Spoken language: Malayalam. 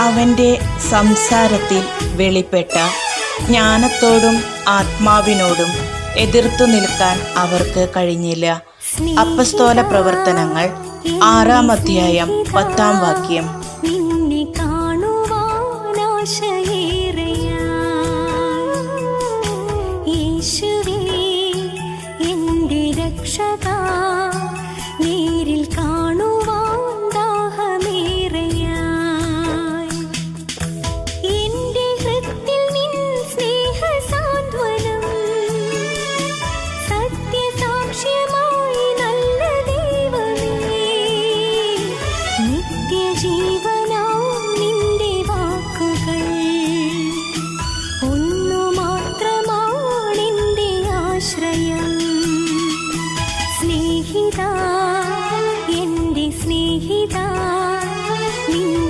അവന്റെ സംസാരത്തിൽ വെളിപ്പെട്ട ജ്ഞാനത്തോടും ആത്മാവിനോടും എതിർത്തു നിൽക്കാൻ അവർക്ക് കഴിഞ്ഞില്ല. അപ്പസ്തോല പ്രവർത്തനങ്ങൾ ആറാം അധ്യായം പത്താം വാക്യം. യേശുവേ എന്റെ രക്ഷകാ സ്നേഹിത എന്റെ സ്നേഹിത നിന്റെ